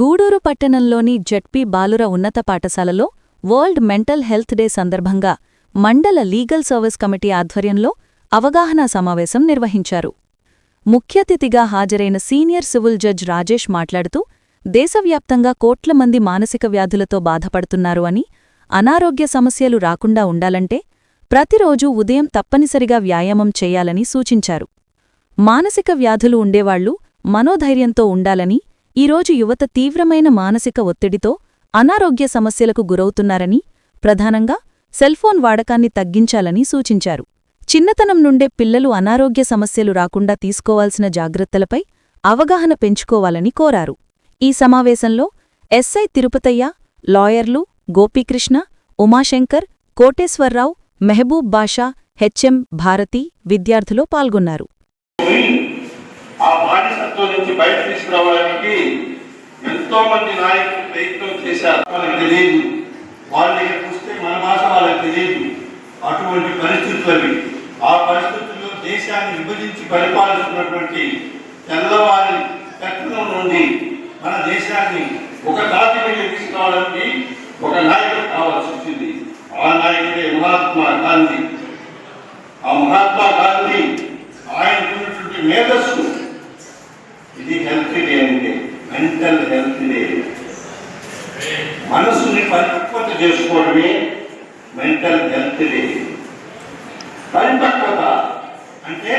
గూడూరు పట్టణంలోని జడ్పీ బాలుర ఉన్నత పాఠశాలలో వరల్డ్ మెంటల్ హెల్త్ డే సందర్భంగా మండల లీగల్ సర్వీస్ కమిటీ ఆధ్వర్యంలో అవగాహనా సమావేశం నిర్వహించారు. ముఖ్యతిథిగా హాజరైన సీనియర్ సివిల్ జడ్జ్ రాజేష్ మాట్లాడుతూ దేశవ్యాప్తంగా కోట్ల మంది మానసిక వ్యాధులతో బాధపడుతున్నారు అని అనారోగ్య సమస్యలు రాకుండా ఉండాలంటే ప్రతిరోజూ ఉదయం తప్పనిసరిగా వ్యాయామం చేయాలని సూచించారు. మానసిక వ్యాధులు ఉండేవాళ్ళు మనోధైర్యంతో ఉండాలని ఈరోజు యువత తీవ్రమైన మానసిక ఒత్తిడితో అనారోగ్య సమస్యలకు గురవుతున్నారని ప్రధానంగా సెల్ఫోన్ వాడకాన్ని తగ్గించాలని సూచించారు. చిన్నతనం నుండే పిల్లలు అనారోగ్య సమస్యలు రాకుండా తీసుకోవాల్సిన జాగ్రత్తలపై అవగాహన పెంచుకోవాలని కోరారు. ఈ సమావేశంలో ఎస్ఐ తిరుపతయ్య లాయర్లు గోపీకృష్ణ ఉమాశంకర్ కోటేశ్వర్రావు మెహబూబ్ బాషా హెచ్ఎం భారతి విద్యార్థులు పాల్గొన్నారు. బానిసత్వం నుంచి బయట తీసుకురావడానికి ఎంతో మంది నాయకులు ప్రయత్నం చేశారు. మనకు తెలియదు. వాళ్ళని చూస్తే మన భాష వాళ్ళకి తెలియదు. అటువంటి పరిస్థితులు అవి. ఆ పరిస్థితుల్లో దేశాన్ని విభజించి పరిపాలిస్తున్నటువంటి తెల్లవారి పెత్తనం నుండి మన దేశాన్ని ఒక కాతి మీద తీసుకురావడానికి ఒక నాయకుడు కావాల్సి వచ్చింది. ఆ నాయకుడే మహాత్మా గాంధీ. ఆ మహాత్మా గాంధీ ఆయనకున్నటువంటి మేధస్సు మెంటల్ హెల్త్ డే మనసుని పరిపక్వత చేసుకోవడమే మెంటల్ హెల్త్ డే పరిపక్వత అంటే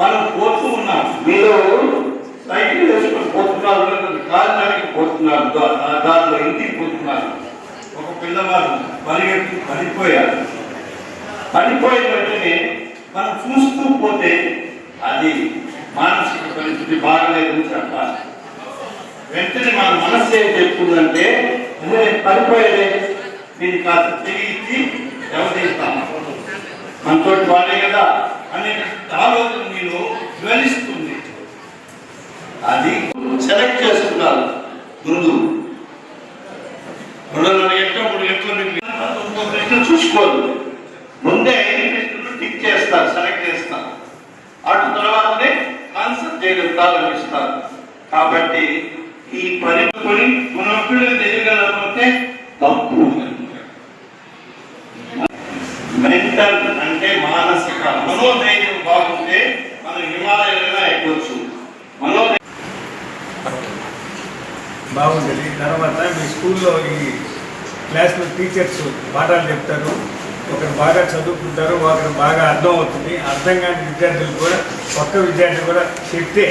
మనం పోతూ ఉన్నాం. మీలో సైకిల్ వేసుకొని పోతున్నారు కారణానికి పోతున్నారు దాంట్లో ఇంటికి పోతున్నారు. ఒక పిల్లవాడు పరిగెత్తి పడిపోయారు పడిపోయిన వెంటనే మనం చూస్తూ పోతే అది మానసిక పరిస్థితి బాగలేదని చెప్పాలి. వెంటనే మన మనస్సు ఏం చెప్తుందంటే "అరే, పడిపోయేదే. దీన్ని కాస్త తిరిగి వ్యవహరిస్తాను మనతో వాడే కదా అనే ఆలోచన నేను జ్వలిస్తుంది. అది సెలెక్ట్ చేస్తున్నారు ముందు రెండున్నర గంటలు మూడు గంటలు చూసుకోదు ఇంకో ప్రశ్న చూసుకోరు ముందే ఐదు ప్రశ్నలు టిక్ చేస్తారు సెలెక్ట్ చేస్తారు అటు తర్వాతనే ఆన్సర్ చేయడం ప్రారంభిస్తారు కాబట్టి ఈ పని కొని మన పిల్లలు తెలియగలకపోతే తప్పు మెంటల్ అంటే మానసిక మనోధైర్యం బాగుంటే మనం హిమాలయాలైనా ఎక్కొచ్చు మనోధైర్యం బాగుంటుంది తర్వాత మీ స్కూల్లో ఈ క్లాస్లో టీచర్స్ పాఠాలు చెప్తారు. ఒకరు బాగా చదువుకుంటారు ఒకరు బాగా అర్థం అవుతుంది. అర్థం కాని విద్యార్థులు కూడా కొత్త విద్యార్థులు కూడా చెప్తే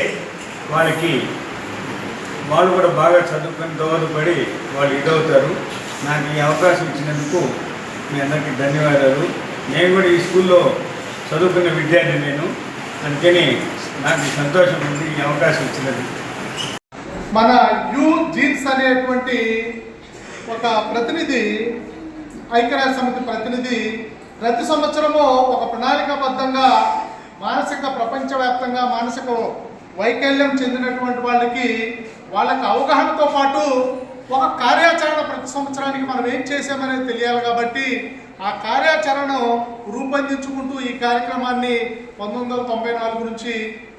వాళ్ళకి వాళ్ళు కూడా బాగా చదువుకొని దోహదపడి వాళ్ళు ఇదవుతారు. నాకు ఈ అవకాశం ఇచ్చినందుకు మీ అందరికీ ధన్యవాదాలు. నేను కూడా ఈ స్కూల్లో చదువుకున్న విద్యార్థి నేను. అందుకని నాకు ఈ సంతోషం ఉంది ఈ అవకాశం ఇచ్చినందుకు. మన యూ జీన్స్ అనేటువంటి ఒక ప్రతినిధి ఐక్యరాజ్య సమితి ప్రతినిధి ప్రతి సంవత్సరము ఒక ప్రణాళికాబద్ధంగా మానసిక ప్రపంచవ్యాప్తంగా మానసిక వైకల్యం చెందినటువంటి వాళ్ళకి వాళ్ళకి అవగాహనతో పాటు ఒక కార్యాచరణ ప్రతి సంవత్సరానికి మనం ఏం చేసామనేది తెలియాలి కాబట్టి ఆ కార్యాచరణను రూపొందించుకుంటూ ఈ కార్యక్రమాన్ని పంతొమ్మిది వందల తొంభై నాలుగు నుంచి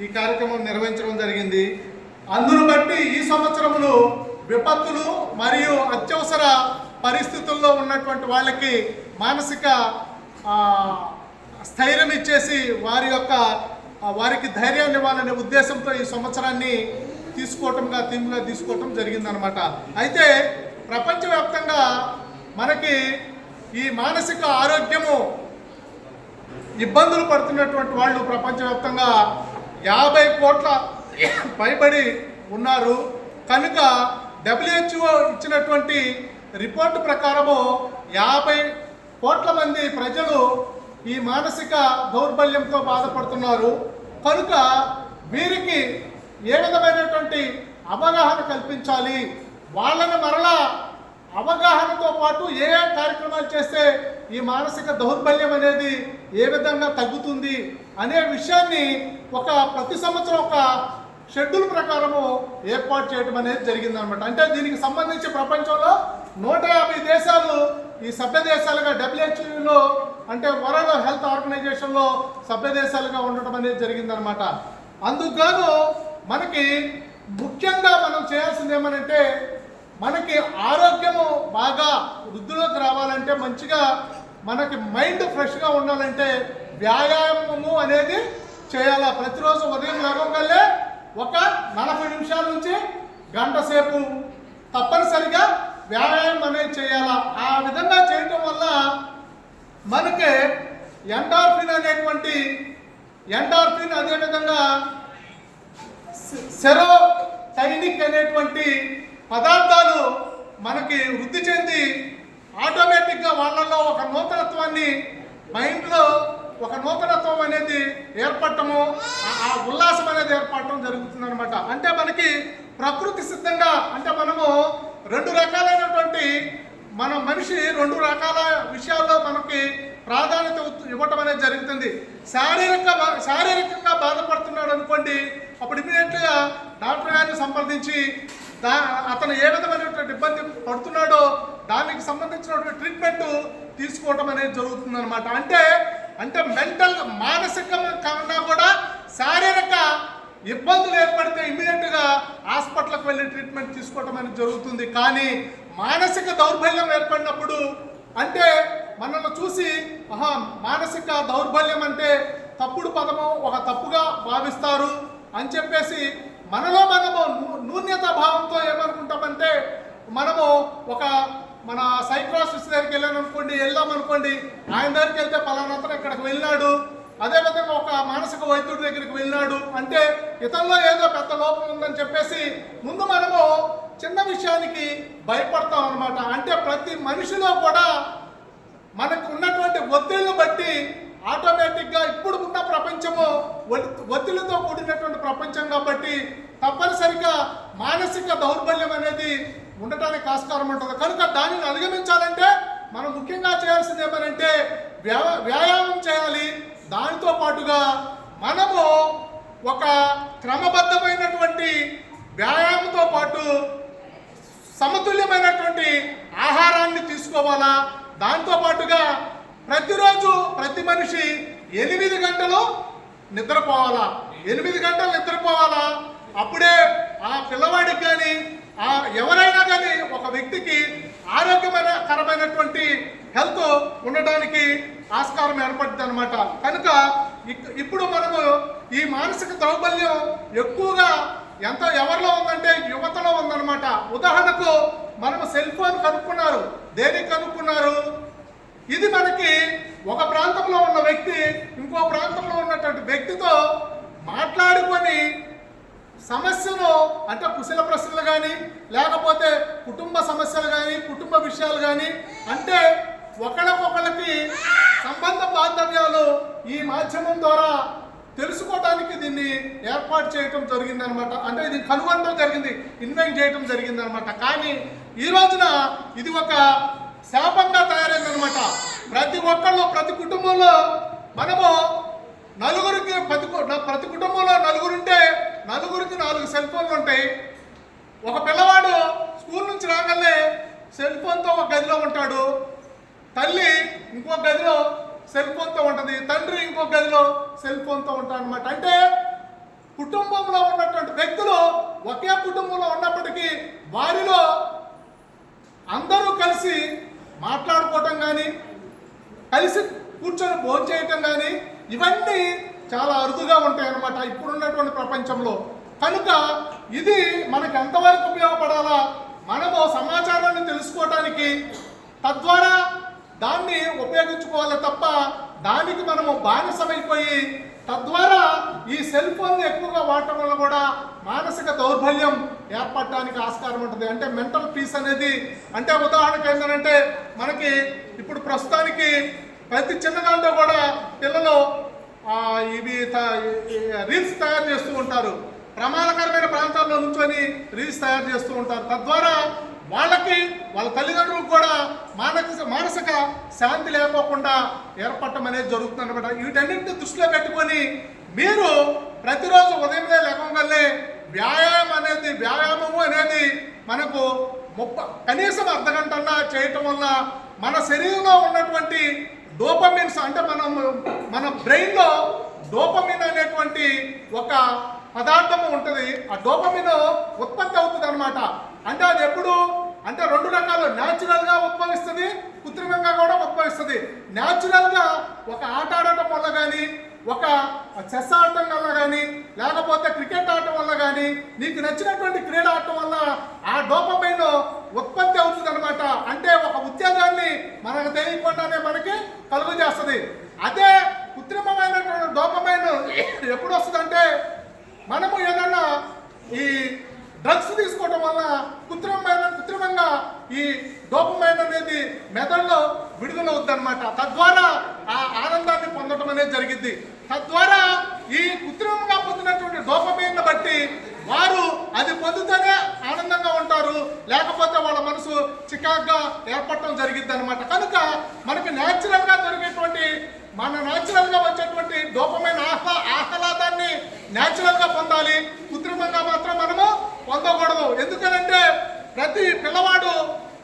ఈ కార్యక్రమం నిర్వహించడం జరిగింది. అందును బట్టి ఈ సంవత్సరములు విపత్తులు మరియు అత్యవసర పరిస్థితుల్లో ఉన్నటువంటి వాళ్ళకి మానసిక స్థైర్యం ఇచ్చేసి వారి యొక్క వారికి ధైర్యాన్ని ఇవ్వాలనే ఉద్దేశంతో ఈ సంవత్సరాన్ని తీసుకోవటంగా థీమ్గా తీసుకోవటం జరిగిందనమాట. అయితే ప్రపంచవ్యాప్తంగా మనకి ఈ మానసిక ఆరోగ్యము ఇబ్బందులు పడుతున్నటువంటి వాళ్ళు ప్రపంచవ్యాప్తంగా యాభై కోట్ల పైబడి ఉన్నారు. కనుక డబ్ల్యూహెచ్ఓ ఇచ్చినటువంటి రిపోర్టు ప్రకారము యాభై కోట్ల మంది ప్రజలు ఈ మానసిక దౌర్బల్యంతో బాధపడుతున్నారు. కనుక వీరికి ఏ విధమైనటువంటి అవగాహన కల్పించాలి? వాళ్ళని మరలా అవగాహనతో పాటు ఏ ఏ కార్యక్రమాలు చేస్తే ఈ మానసిక దౌర్బల్యం అనేది ఏ విధంగా తగ్గుతుంది అనే విషయాన్ని ఒక ప్రతి సంవత్సరం ఒక షెడ్యూల్ ప్రకారము ఏర్పాటు చేయడం అనేది జరిగిందనమాట అంటే దీనికి సంబంధించి ప్రపంచంలో నూట యాభై దేశాలు ఈ సభ్య దేశాలుగా డబ్ల్యూహెచ్ఓలో అంటే వరల్డ్ హెల్త్ ఆర్గనైజేషన్లో సభ్య దేశాలుగా ఉండటం అనేది జరిగిందనమాట అందుకు మనకి ముఖ్యంగా మనం చేయాల్సింది ఏమనంటే మనకి ఆరోగ్యము బాగా వృద్ధిలోకి రావాలంటే మంచిగా మనకి మైండ్ ఫ్రెష్గా ఉండాలంటే వ్యాయామము అనేది చేయాలా? ప్రతిరోజు ఉదయం లేవగానే ఒక నలభై నిమిషాల నుంచి గంట సేపు తప్పనిసరిగా వ్యాయామం అనేది చేయాలా? ఆ విధంగా చేయటం వల్ల మనకి ఎండార్ఫిన్ అనేటువంటి ఎండార్ఫిన్ అదేవిధంగా సెరో టైనిక్ అనేటువంటి పదార్థాలు మనకి వృద్ధి చెంది ఆటోమేటిక్గా వాళ్ళలో ఒక నూతనత్వాన్ని మైండ్లో ఒక నూతనత్వం అనేది ఏర్పడటము ఆ- ఉల్లాసం అనేది ఏర్పడటం జరుగుతుంది అనమాట అంటే మనకి ప్రకృతి సిద్ధంగా అంటే మనము రెండు రకాలైనటువంటి మన మనిషి రెండు రకాల విషయాల్లో మనకి ప్రాధాన్యత ఇవ్వటం అనేది జరుగుతుంది. శారీరక బా- శారీరకంగా బాధపడుతున్నాడు అనుకోండి అప్పుడు ఇమీడియట్గా డాక్టర్ గారిని సంప్రదించి దా అతను ఏ విధమైనటువంటి ఇబ్బంది పడుతున్నాడో దానికి సంబంధించినటువంటి ట్రీట్మెంట్ తీసుకోవడం అనేది జరుగుతుంది అనమాట అంటే అంటే కన్నా కూడా శారీరక ఇబ్బందులు ఏర్పడితే ఇమీడియట్గా హాస్పిటల్కి వెళ్ళి ట్రీట్మెంట్ తీసుకోవటం అనేది జరుగుతుంది. కానీ మానసిక దౌర్బల్యం ఏర్పడినప్పుడు అంటే మనల్ని చూసి ఆహా మానసిక దౌర్బల్యం అంటే తప్పుడు పదము ఒక తప్పుగా భావిస్తారు అని చెప్పేసి మనలో మనము నూన్యత భావంతో ఏమనుకుంటామంటే మనము ఒక మన సైక్రాసిస్ దగ్గరికి వెళ్ళాను అనుకోండి వెళ్దాం అనుకోండి ఆయన దగ్గరికి వెళ్తే పలానా అతను ఇక్కడికి వెళ్ళాడు అదేవిధంగా ఒక మానసిక వైద్యుడి దగ్గరికి వెళ్ళినాడు. అంటే ఇతరులో ఏదో పెద్ద లోపం ఉందని చెప్పేసి ముందు మనము చిన్న విషయానికి భయపడతాం అనమాట అంటే ప్రతి మనిషిలో కూడా మనకు ఉన్నటువంటి ఒత్తిడిని బట్టి ఆటోమేటిక్గా ఇప్పుడు ఉన్న ప్రపంచము ఒత్తిడితో కూడినటువంటి ప్రపంచం కాబట్టి తప్పనిసరిగా మానసిక దౌర్బల్యం అనేది ఉండటానికి ఆస్కారం ఉంటుంది. కనుక దానిని అధిగమించాలంటే మనం ముఖ్యంగా చేయాల్సింది ఏమనంటే వ్యా వ్యాయామం చేయాలి. దానితో పాటుగా మనము ఒక క్రమబద్ధమైనటువంటి వ్యాయామంతో పాటు సమతుల్యమైనటువంటి ఆహారాన్ని తీసుకోవాలా? దాంతో పాటుగా ప్రతిరోజు ప్రతి మనిషి ఎనిమిది గంటలు నిద్రపోవాలా? ఎనిమిది గంటలు నిద్రపోవాలా? అప్పుడే ఆ పిల్లవాడికి కానీ ఆ ఎవరైనా కానీ ఒక వ్యక్తికి ఆరోగ్యమైన కరమైనటువంటి హెల్త్ ఉండడానికి ఆస్కారం ఏర్పడుతుంది అనమాట కనుక ఇక్- ఇప్పుడు మనము ఈ మానసిక దౌర్బల్యం ఎక్కువగా ఎంత ఎవరిలో ఉందంటే యువతలో ఉందన్నమాట. ఉదాహరణకు మనము సెల్ ఫోన్ కనుక్కున్నారు దేనికి కనుక్కున్నారు? ఇది మనకి ఒక ప్రాంతంలో ఉన్న వ్యక్తి ఇంకో ప్రాంతంలో ఉన్నటువంటి వ్యక్తితో మాట్లాడుకొని సమస్యను అంటే కుశల ప్రశ్నలు కానీ లేకపోతే కుటుంబ సమస్యలు కానీ కుటుంబ విషయాలు కానీ అంటే ఒకళ్ళకొకళ్ళకి సంబంధ బాంధవ్యాలు ఈ మాధ్యమం ద్వారా తెలుసుకోవడానికి దీన్ని ఏర్పాటు చేయటం జరిగిందనమాట. అంటే ఇది కనుగొనడం జరిగింది ఇన్వెంట్ చేయటం జరిగిందనమాట. కానీ ఈ రోజున ఇది ఒక శాపంగా తయారైందనమాట. ప్రతి ఒక్కళ్ళు ప్రతి కుటుంబంలో మనము నలుగురికి ప్రతి నా- ప్రతి కుటుంబంలో నలుగురుంటే నలుగురికి నాలుగు సెల్ ఫోన్లు ఉంటాయి. ఒక పిల్లవాడు స్కూల్ నుంచి రాగానే సెల్ ఫోన్తో ఒక గదిలో ఉంటాడు. తల్లి ఇంకో గదిలో సెల్ ఫోన్తో ఉంటుంది. తండ్రి ఇంకో గదిలో సెల్ ఫోన్తో ఉంటాడు అనమాట అంటే కుటుంబంలో ఉన్నటువంటి వ్యక్తులు ఒకే కుటుంబంలో ఉన్నప్పటికీ వారిలో అందరూ కలిసి మాట్లాడుకోవటం కానీ కలిసి కూర్చొని భోజనం చేయటం కానీ ఇవన్నీ చాలా అరుదుగా ఉంటాయన్నమాట ఇప్పుడున్నటువంటి ప్రపంచంలో. కనుక ఇది మనకు ఎంతవరకు ఉపయోగపడాలా? మనము సమాచారాన్ని తెలుసుకోవడానికి తద్వారా దాన్ని ఉపయోగించుకోవాలి తప్ప దానికి మనము బానిసమైపోయి తద్వారా ఈ సెల్ ఫోన్ ఎక్కువగా వాడటం వల్ల కూడా మానసిక దౌర్బల్యం ఏర్పడటానికి ఆస్కారం ఉంటుంది. అంటే మెంటల్ పీస్ అనేది అంటే ఉదాహరణకు ఏంటంటే మనకి ఇప్పుడు ప్రస్తుతానికి ప్రతి చిన్న దాంట్లో కూడా పిల్లలు ఇవి త- రీల్స్ తయారు చేస్తూ ఉంటారు. ప్రమాదకరమైన ప్రాంతాల్లో నుంచొని రీల్స్ తయారు చేస్తూ ఉంటారు. తద్వారా వాళ్ళకి వాళ్ళ తల్లిదండ్రులకు కూడా మానసిక మానసిక శాంతి లేకోకుండా ఏర్పడటం అనేది జరుగుతుంది అనమాట వీటన్నింటిని దృష్టిలో పెట్టుకొని మీరు ప్రతిరోజు ఉదయమే లేకుండానే వ్యాయామం అనేది వ్యాయామము అనేది మనకు ముప్ప కనీసం అర్ధ గంటన్నా చేయటం వల్ల మన శరీరంలో ఉన్నటువంటి డోపమిన్స్ అంటే మనం మన బ్రెయిన్లో డోపమిన్ అనేటువంటి ఒక పదార్థము ఉంటుంది. ఆ డోపమిన్ ఉత్పత్తి అవుతుంది అనమాట అంటే అది ఎప్పుడు? అంటే రెండు రకాలు. న్యాచురల్గా ఉద్భవిస్తుంది కృత్రిమంగా కూడా ఉద్భవిస్తుంది. న్యాచురల్గా ఒక ఆట ఆడటం వల్ల కానీ ఒక చెస్ ఆడటం వల్ల కానీ లేకపోతే క్రికెట్ ఆడటం వల్ల కానీ నీకు నచ్చినటువంటి క్రీడ ఆడటం వల్ల ఆ డోపమైన ఉత్పత్తి అవుతుంది అనమాట అంటే ఒక ఉద్యోగాన్ని మనకు తెలియకుండానే మనకి కలుగు చేస్తుంది. అదే కృత్రిమమైనటువంటి డోపమైన ఎప్పుడు వస్తుందంటే మనము ఏదన్నా ఈ డ్రగ్స్ తీసుకోవడం వల్ల కృత్రిమ ఈ డోపమైన్ అనేది మెదడులో విడుదలవుద్ది అనమాట తద్వారా ఆ ఆనందాన్ని పొందడం అనేది జరిగింది తద్వారా ఈ కృత్రిమంగా పొందినటువంటి డోపమైన్ బట్టి వారు అది పొందుతూనే ఆనందంగా ఉంటారు. లేకపోతే వాళ్ళ మనసు చికాగ్గా ఏర్పడటం జరిగింది అనమాట కనుక మనకి న్యాచురల్గా జరిగేటువంటి దొరికేటువంటి మన న్యాచురల్గా వచ్చేటువంటి డోపమైన ఆహ్లా ఆహ్లాదాన్ని న్యాచురల్గా పొందాలి. కృత్రిమంగా మాత్రం మనము పొందకూడదు. ఎందుకనంటే ప్రతి పిల్లవాడు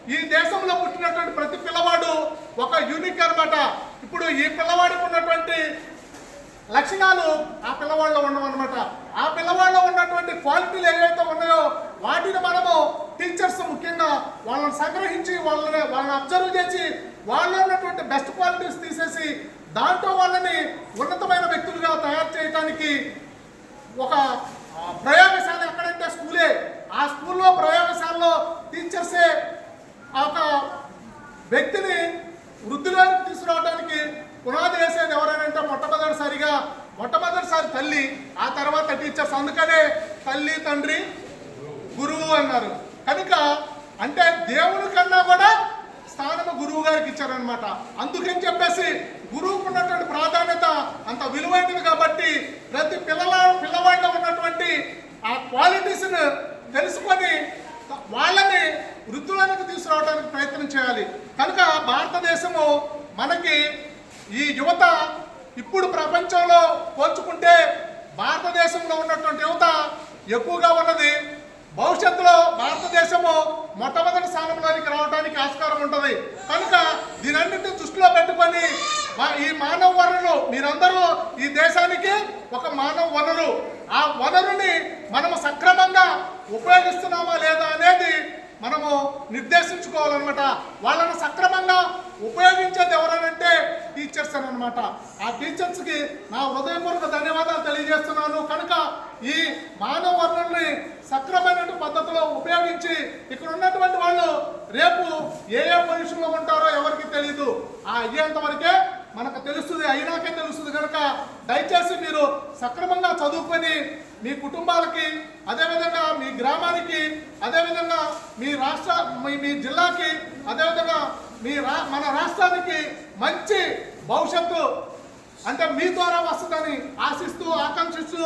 ఈ దేశంలో పుట్టినటువంటి ప్రతి పిల్లవాడు ఒక యూనిక్ అనమాట ఇప్పుడు ఈ పిల్లవాడికి ఉన్నటువంటి లక్షణాలు ఆ పిల్లవాళ్ళలో ఉండవన్నమాట ఆ పిల్లవాళ్ళలో ఉన్నటువంటి క్వాలిటీలు ఏవైతే ఉన్నాయో వాటిని మనము టీచర్స్ ముఖ్యంగా వాళ్ళని సంగ్రహించి వాళ్ళని వాళ్ళని అబ్జర్వ్ చేసి వాళ్ళలో ఉన్నటువంటి బెస్ట్ క్వాలిటీస్ తీసేసి దాంట్లో వాళ్ళని ఉన్నతమైన వ్యక్తులుగా తయారు చేయడానికి ఒక ప్రయోగశాల ఎక్కడంటే స్కూలే. ఆ స్కూల్లో ప్రయోగశాలలో టీచర్సే ఒక వ్యక్తిని వృద్ధిలోకి తీసుకురావడానికి పునాది వేసేది ఎవరైనా మొట్టమొదటిసారిగా మొట్టమొదటిసారి తల్లి ఆ తర్వాత టీచర్స్. అందుకనే తల్లి తండ్రి గురువు అన్నారు. కనుక అంటే దేవుని కన్నా కూడా స్థానము గురువు గారికి ఇచ్చారనమాట అందుకని చెప్పేసి గురువుకు ఉన్నటువంటి ప్రాధాన్యత అంత విలువైనది కాబట్టి ప్రతి పిల్లల పిల్లవాడిలో ఉన్నటువంటి ఆ క్వాలిటీస్ను తెలుసుకొని వాళ్ళని వృద్ధులకు తీసుకురావడానికి ప్రయత్నం చేయాలి. కనుక భారతదేశము మనకి ఈ యువత ఇప్పుడు ప్రపంచంలో పోల్చుకుంటే భారతదేశంలో ఉన్నటువంటి యువత ఎక్కువగా ఉన్నది భవిష్యత్తులో భారతదేశము మొట్టమొదటి స్థానంలోనికి రావడానికి ఆస్కారం ఉంటుంది. కనుక దీనన్నింటిని దృష్టిలో పెట్టుకొని మా- ఈ మానవ వనరులు మీరందరూ ఈ దేశానికి ఒక మానవ వనరు. ఆ వనరుని మనము సక్రమంగా ఉపయోగిస్తున్నామా లేదా అనేది నిర్దేశించుకోవాలన్నమాట. వాళ్ళని సక్రమంగా ఉపయోగించేది ఎవరనంటే టీచర్స్ అని అనమాట ఆ టీచర్స్కి నా హృదయపూర్వక ధన్యవాదాలు తెలియజేస్తున్నాను. కనుక ఈ మానవ వనరుల్ని సక్రమైన పద్ధతిలో ఉపయోగించి ఇక్కడ ఉన్నటువంటి వాళ్ళు రేపు ఏ ఏ పొజిషన్లో ఉంటారో ఎవరికి తెలియదు ఆ అయ్యేంత వరకే మనకు తెలుస్తుంది అయినాకే తెలుస్తుంది కనుక దయచేసి మీరు సక్రమంగా చదువుకొని మీ కుటుంబాలకి అదేవిధంగా మీ గ్రామానికి అదేవిధంగా మీ రాష్ట్ర మీ మీ జిల్లాకి అదేవిధంగా మీ రా మన రాష్ట్రానికి మంచి భవిష్యత్తు అంటే మీ ద్వారా వస్తుందని ఆశిస్తూ ఆకాంక్షిస్తూ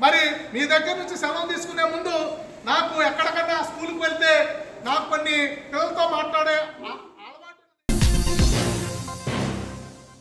మరి మీ దగ్గర నుంచి సెలవు తీసుకునే ముందు నాకు ఎక్కడికన్నా స్కూల్కి వెళ్తే నాకు కొన్ని పిల్లలతో మాట్లాడే